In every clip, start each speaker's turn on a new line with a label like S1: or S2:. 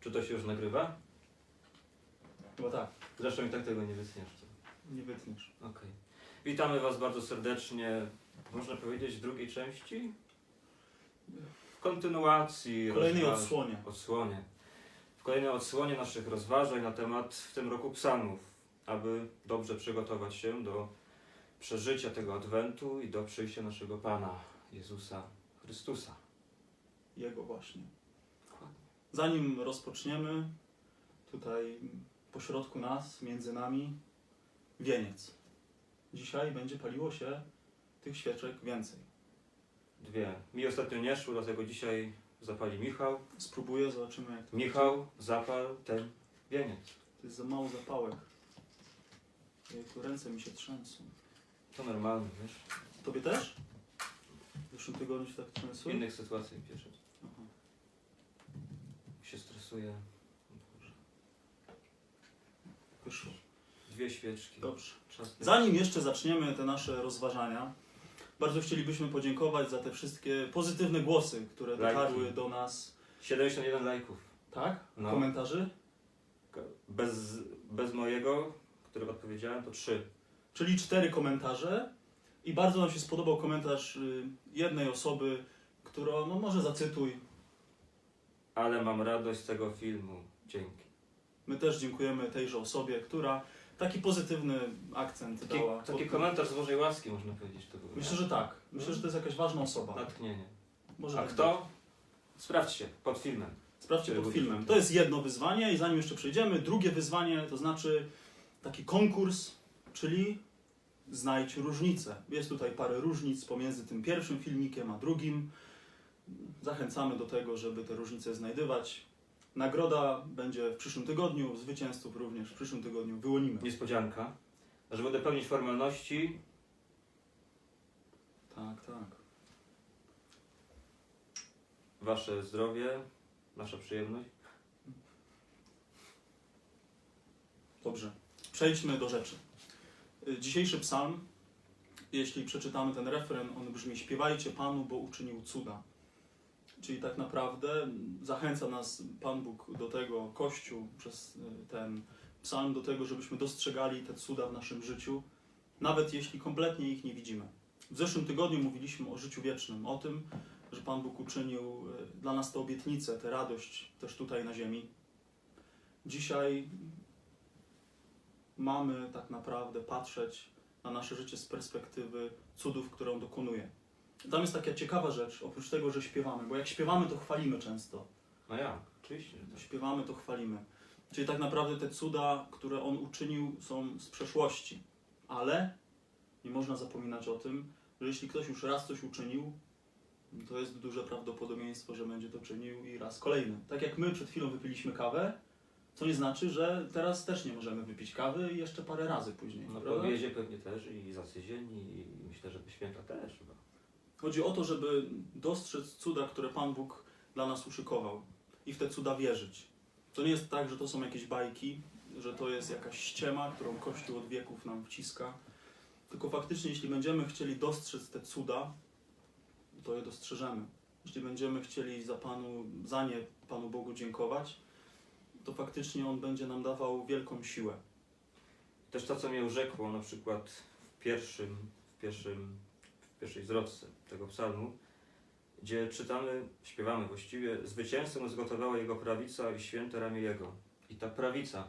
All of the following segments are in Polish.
S1: Czy to się już nagrywa?
S2: Chyba tak,
S1: Zresztą i tak tego nie wytniesz.
S2: nie wytniesz.
S1: Okej. Witamy Was bardzo serdecznie, można powiedzieć, w drugiej części? W kontynuacji.
S2: Kolejnej
S1: rozważ-
S2: odsłonie.
S1: odsłonie. W kolejnej odsłonie naszych rozważań na temat w tym roku psalmów, aby dobrze przygotować się do przeżycia tego Adwentu i do przyjścia naszego Pana, Jezusa Chrystusa.
S2: Jego właśnie. Zanim rozpoczniemy, tutaj pośrodku nas, między nami, wieniec. Dzisiaj będzie paliło się tych świeczek więcej.
S1: Dwie. Mi ostatnio nie szło, dlatego dzisiaj zapali Michał.
S2: Spróbuję, zobaczymy jak to
S1: Michał, zapal ten wieniec.
S2: To jest za mało zapałek. Jejku, ręce mi się trzęsą.
S1: To normalne, wiesz?
S2: Tobie też? W zeszłym tygodniu się tak
S1: W
S2: trzęsły?
S1: innych sytuacjach pierwsze Stresuje. Boże. Dwie świeczki.
S2: Dobrze.
S1: Czas
S2: Zanim jeszcze zaczniemy te nasze rozważania, bardzo chcielibyśmy podziękować za te wszystkie pozytywne głosy, które
S1: Lajki.
S2: dotarły do nas.
S1: 71 lajków.
S2: Tak?
S1: No.
S2: Komentarzy?
S1: Bez, bez mojego, który odpowiedziałem, to trzy.
S2: Czyli cztery komentarze. I bardzo nam się spodobał komentarz y, jednej osoby, którą, no może zacytuj.
S1: Ale mam radość z tego filmu. Dzięki.
S2: My też dziękujemy tejże osobie, która taki pozytywny akcent
S1: Taki,
S2: dała.
S1: taki komentarz z Bożej łaski, można powiedzieć. To był,
S2: Myślę, że tak. Myślę, że to jest jakaś ważna osoba.
S1: Natchnienie.
S2: Może
S1: A
S2: tak
S1: kto? Sprawdźcie, pod filmem.
S2: Sprawdźcie pod filmem. To jest jedno wyzwanie i zanim jeszcze przejdziemy, drugie wyzwanie to znaczy taki konkurs, czyli znajdź różnicę. Jest tutaj parę różnic pomiędzy tym pierwszym filmikiem a drugim. Zachęcamy do tego, żeby te różnice znajdywać. Nagroda będzie w przyszłym tygodniu, zwycięzców również w przyszłym tygodniu wyłonimy.
S1: Niespodzianka. Żeby dopełnić formalności,
S2: Tak, tak.
S1: wasze zdrowie, nasza przyjemność.
S2: Dobrze. Przejdźmy do rzeczy. Dzisiejszy psalm, jeśli przeczytamy ten refren, on brzmi śpiewajcie Panu, bo uczynił cuda. Czyli tak naprawdę zachęca nas Pan Bóg do tego, Kościół przez y, ten psalm, do tego, żebyśmy dostrzegali te cuda w naszym życiu, nawet jeśli kompletnie ich nie widzimy. W zeszłym tygodniu mówiliśmy o życiu wiecznym, o tym, że Pan Bóg uczynił y, dla nas tę obietnicę, tę radość też tutaj na ziemi. Dzisiaj mamy tak naprawdę patrzeć na nasze życie z perspektywy cudów, które on dokonuje. Tam jest taka ciekawa rzecz, oprócz tego, że śpiewamy, bo jak śpiewamy, to chwalimy często.
S1: No jak? Oczywiście. tak.
S2: Śpiewamy, to chwalimy. Czyli tak naprawdę te cuda, które on uczynił, są z przeszłości. Ale nie można zapominać o tym, że jeśli ktoś już raz coś uczynił, to jest duże prawdopodobieństwo, że będzie to czynił i raz kolejny. Tak jak my przed chwilą wypiliśmy kawę, co nie znaczy, że teraz też nie możemy wypić kawy i jeszcze parę razy później.
S1: No po obiedzie pewnie też i za tydzień i myślę, że do święta też.
S2: Chodzi o to, żeby dostrzec cuda, które Pan Bóg dla nas uszykował i w te cuda wierzyć. To nie jest tak, że to są jakieś bajki, że to jest jakaś ściema, którą Kościół od wieków nam wciska. Tylko faktycznie, jeśli będziemy chcieli dostrzec te cuda, to je dostrzeżemy. Jeśli będziemy chcieli za, Panu, za nie Panu Bogu dziękować, to faktycznie On będzie nam dawał wielką siłę.
S1: Też to, co mnie urzekło na przykład w pierwszym, w pierwszym, w pierwszej zwrotce tego psalmu, gdzie czytamy, śpiewamy właściwie, zwycięzcę zgotowała jego prawica i święte ramię jego. I ta prawica,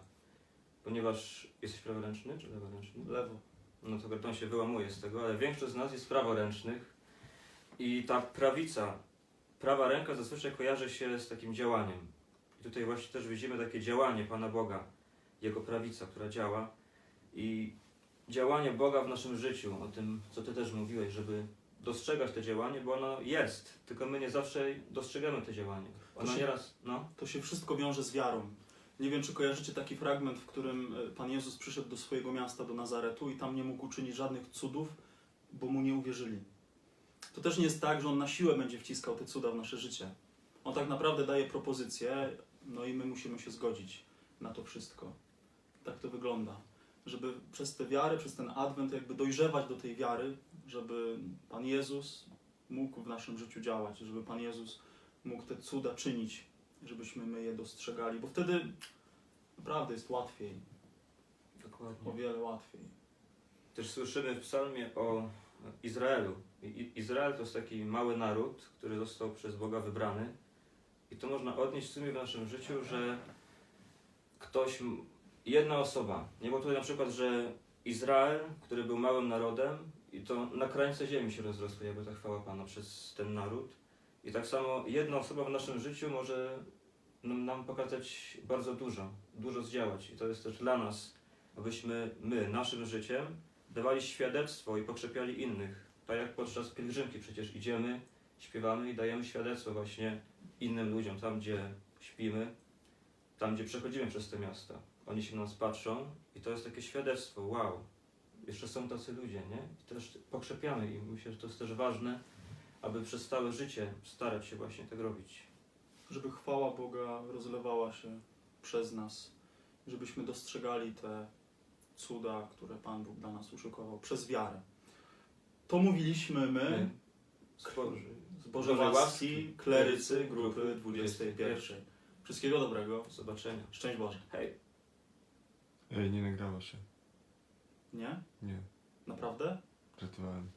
S1: ponieważ jesteś praworęczny czy leworęczny?
S2: Lewo.
S1: No to Berton się wyłamuje z tego, ale większość z nas jest praworęcznych i ta prawica, prawa ręka zazwyczaj kojarzy się z takim działaniem. I tutaj właśnie też widzimy takie działanie Pana Boga, Jego prawica, która działa i działanie Boga w naszym życiu, o tym, co Ty też mówiłeś, żeby dostrzegać to działanie, bo ono jest, tylko my nie zawsze dostrzegamy to działanie. Ono
S2: To się-
S1: nieraz, no,
S2: To się wszystko wiąże z wiarą. Nie wiem, czy kojarzycie taki fragment, w którym e, Pan Jezus przyszedł do swojego miasta, do Nazaretu i tam nie mógł uczynić żadnych cudów, bo mu nie uwierzyli. To też nie jest tak, że On na siłę będzie wciskał te cuda w nasze życie. On tak naprawdę daje propozycję, no i my musimy się zgodzić na to wszystko. Tak to wygląda. Żeby przez tę wiarę, przez ten adwent jakby dojrzewać do tej wiary, żeby Pan Jezus mógł w naszym życiu działać, żeby Pan Jezus mógł te cuda czynić żebyśmy my je dostrzegali, bo wtedy naprawdę jest łatwiej, o
S1: Dokładnie.
S2: wiele łatwiej.
S1: Też słyszymy w psalmie o Izraelu. I- Izrael to jest taki mały naród, który został przez Boga wybrany. I to można odnieść w sumie w naszym życiu, że ktoś, jedna osoba, nie było tutaj na przykład, że Izrael, który był małym narodem i to na krańce ziemi się rozrosło, jakby ta chwała Pana przez ten naród. I tak samo jedna osoba w naszym życiu może nam pokazać bardzo dużo, dużo zdziałać. I to jest też dla nas, abyśmy my, naszym życiem, dawali świadectwo i pokrzepiali innych. Tak jak podczas pielgrzymki przecież idziemy, śpiewamy i dajemy świadectwo właśnie innym ludziom, tam gdzie śpimy, tam gdzie przechodzimy przez te miasta. Oni się na nas patrzą i to jest takie świadectwo, wow, jeszcze są tacy ludzie, nie? I też pokrzepiamy i myślę, że to jest też ważne, aby przez całe życie starać się właśnie tak robić.
S2: żeby chwała Boga rozlewała się przez nas, żebyśmy dostrzegali te cuda, które Pan Bóg dla nas uszykował przez wiarę. To mówiliśmy my,
S1: My,
S2: z Bożej łaski, klerycy grupy 21. Wszystkiego dobrego.
S1: Do zobaczenia.
S2: Szczęść Boże.
S1: Hej!
S3: Ej, nie nagrało się.
S2: Nie?
S3: Nie,
S2: Naprawdę?
S3: żartowałem.